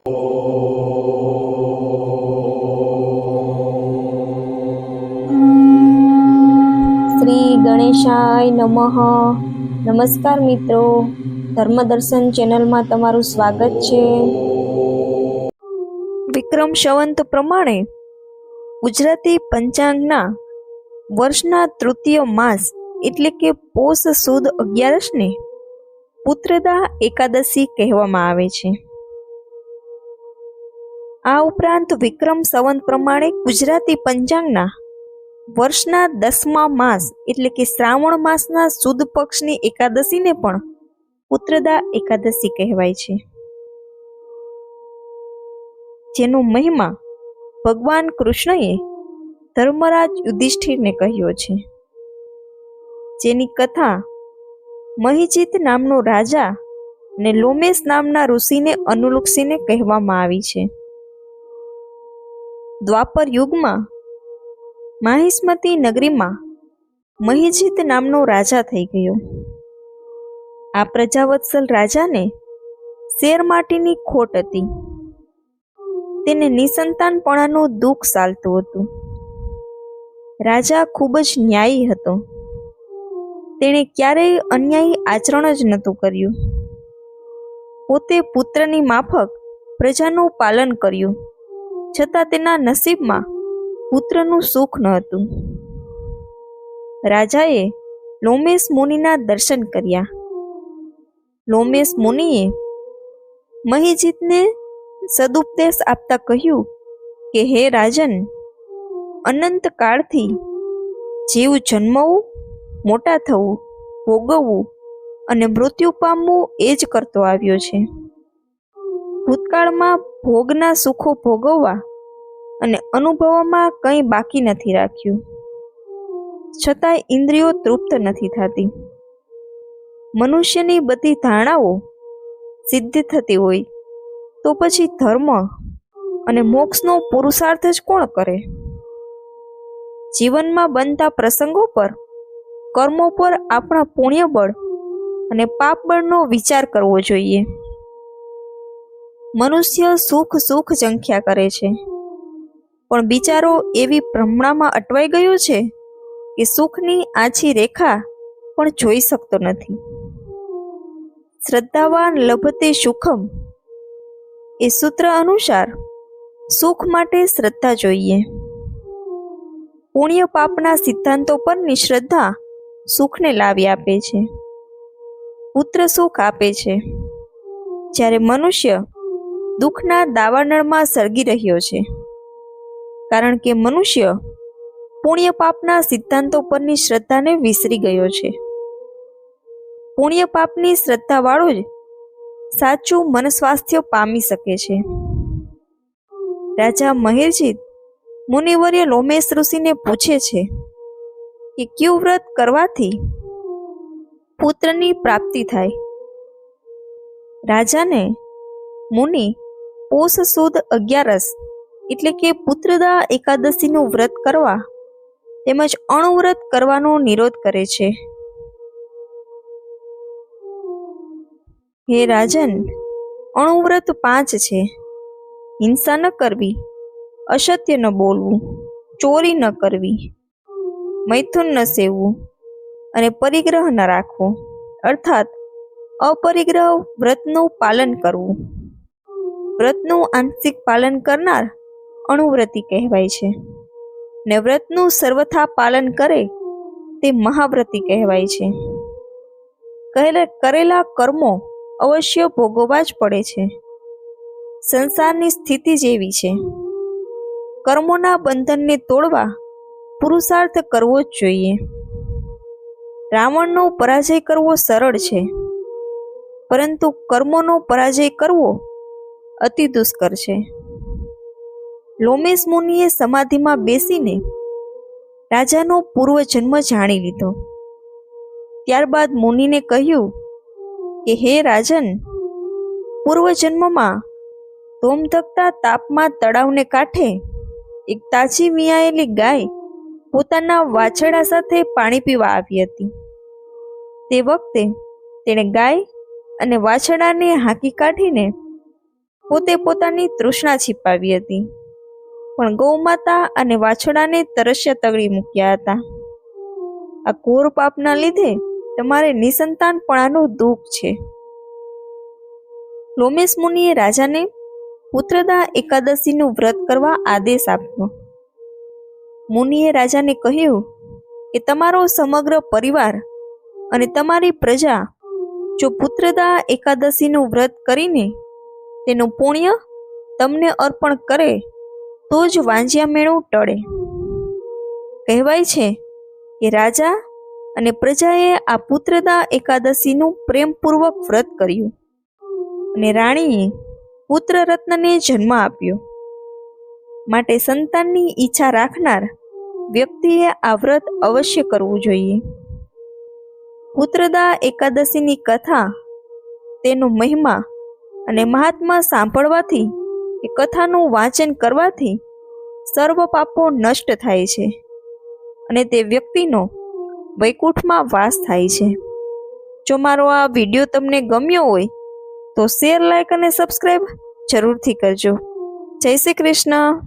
શ્રી ગણેશાય નમઃ. નમસ્કાર મિત્રો. ધર્મદર્શન ચેનલમાં તમારું સ્વાગત છે. વિક્રમ સંવંત પ્રમાણે ગુજરાતી પંચાંગના વર્ષના તૃતીય માસ એટલે કે પોષ સુદ અગિયારસને પુત્રદા એકાદશી કહેવામાં આવે છે. આ ઉપરાંત વિક્રમ સંવંત પ્રમાણે ગુજરાતી પંચાંગના વર્ષના દસમા માસ એટલે કે શ્રાવણ માસના સુદ પક્ષની એકાદશીને પણ પુત્રદા એકાદશી કહેવાય છે. જેનો મહિમા ભગવાન કૃષ્ણએ ધર્મરાજ યુધિષ્ઠિરને કહ્યો છે. જેની કથા મહિજીત નામનો રાજા ને લોમેશ નામના ઋષિને અનુલક્ષીને કહેવામાં આવી છે. દ્વાપર યુગમાં માહિષ્મતી નગરીમાં મહિજીત નામનો રાજા થઈ ગયો. આ પ્રજાવત્સલ રાજાને શેર માટીની ખોટ હતી. તેને નિસંતાનપણાનું દુઃખ ચાલતું હતું. રાજા ખૂબ જ ન્યાયી હતો. તેણે ક્યારેય અન્યાયી આચરણ જ નહોતું કર્યું. પોતે પુત્રની માફક પ્રજાનું પાલન કર્યું. છતાં તેના નસીબમાં પુત્રનું સુખ ન હતું. રાજાએ લોમેશ મુનિના દર્શન કર્યા. લોમેશ મુનિએ મહિજીતને સદુપદેશ આપતા કહ્યું કે, હે રાજન, અનંત કાળથી જીવ જન્મવું, મોટા થવું, ભોગવવું અને મૃત્યુ પામવું એ જ કરતો આવ્યો છે. ભૂતકાળમાં ભોગના સુખો ભોગવવા અને અનુભવોમાં કંઈ બાકી નથી રાખ્યું. છતાંય ઇન્દ્રિયો તૃપ્ત નથી થતી. મનુષ્યની બધી ધારણાઓ સિદ્ધ થતી હોય તો પછી ધર્મ અને મોક્ષનો પુરુષાર્થ જ કોણ કરે? જીવનમાં બનતા પ્રસંગો પર કર્મો પર આપણા પુણ્યબળ અને પાપબળનો વિચાર કરવો જોઈએ. મનુષ્ય સુખ સુખ ઝંખ્યા કરે છે. પણ બિચારો એવી ભ્રમણામાં અટવાઈ ગયો છે કે સુખની આછી રેખા પણ જોઈ શકતો નથી. શ્રદ્ધાવાન લભતે સુખમ. એ સૂત્ર અનુસાર સુખ માટે શ્રદ્ધા જોઈએ. પુણ્ય પાપના સિદ્ધાંતો પરની શ્રદ્ધા સુખને લાવી આપે છે. પુત્ર સુખ આપે છે. જ્યારે મનુષ્ય દુઃખના દાવાનળમાં સળગી રહ્યો છે. કારણ કે મનુષ્ય પુણ્ય પાપના સિદ્ધાંતો પરની શ્રદ્ધાને વિસરી ગયો છે. પુણ્ય પાપની શ્રદ્ધાવાળો જ સાચું મન સ્વાસ્થ્ય પામી શકે છે. રાજા મહેરજીત મુનિવર્ય લોમેશ ઋષિને પૂછે છે કે કયું વ્રત કરવાથી પુત્રની પ્રાપ્તિ થાય? રાજાને મુનિ પોષ સુદ અગિયારસ એટલે કે પુત્રદા એકાદશીનું વ્રત કરવા તેમજ અણવ્રત કરવાનો નિરોધ કરે છે. હે રાજન, અણુવ્રત પાંચ છે. હિંસા ન કરવી, અસત્ય ન બોલવું, ચોરી ન કરવી, મૈથુન ન સેવવું અને પરિગ્રહ ન રાખવો. અર્થાત અપરિગ્રહ વ્રતનું પાલન કરવું. વ્રતનું આંશિક પાલન કરનાર અણુવ્રતી કહેવાય છે. ને વ્રતનું સર્વથા પાલન કરે તે મહાવ્રતી કહેવાય છે. કહેલા, કરેલા કર્મો અવશ્ય ભોગવવા જ પડે છે. સંસારની સ્થિતિ જેવી છે. કર્મોના બંધનને તોડવા પુરુષાર્થ કરવો જ જોઈએ. રાવણનો પરાજય કરવો સરળ છે. પરંતુ કર્મોનો પરાજય કરવો અતિ દુષ્કર છે. લોમેશ મુનિએ સમાધિમાં બેસીને રાજાનો પૂર્વજન્મ જાણી લીધો. ત્યારબાદ મુનિને કહ્યું કે, હે રાજન, પૂર્વજન્મમાં ધોમધકતા તાપમાં તળાવને કાંઠે એક તાજી મિયાયેલી ગાય પોતાના વાછરડા સાથે પાણી પીવા આવી હતી. તે વખતે તેણે ગાય અને વાછરડાને હાંકી કાઢીને પોતે પોતાની તૃષ્ણા છીપાવી હતી. પણ ગૌમાતા અને વાછડાને તરસ્યા તગડી મૂક્યા હતા. આ કોર પાપના લીધે તમારે નિસંતાનપણાનું દુઃખ છે. લોમેશ મુનિએ રાજાને પુત્રદા એકાદશીનું વ્રત કરવા આદેશ આપ્યો. મુનિએ રાજાને કહ્યું કે તમારો સમગ્ર પરિવાર અને તમારી પ્રજા જો પુત્રદા એકાદશીનું વ્રત કરીને તેનું પુણ્ય તમને અર્પણ કરે, તો જ વાંજિયા મેળું ટળે. કહેવાય છે કે રાજા અને પ્રજાએ આ પુત્રદા એકાદશીનું પ્રેમપૂર્વક વ્રત કર્યું અને રાણીએ પુત્ર રત્નને જન્મ આપ્યો. માટે સંતાનની ઈચ્છા રાખનાર વ્યક્તિએ આ વ્રત અવશ્ય કરવું જોઈએ. પુત્રદા એકાદશીની કથા, તેનો મહિમા અને મહાત્મા સાંભળવાથી એ કથાનું વાંચન કરવાથી સર્વ પાપો નષ્ટ થાય છે અને તે વ્યક્તિનો વૈકુંઠમાં વાસ થાય છે. જો મારો આ વીડિયો તમને ગમ્યો હોય, તો શેર લાઇક અને સબસ્ક્રાઈબ જરૂરથી કરજો. જય શ્રી કૃષ્ણ.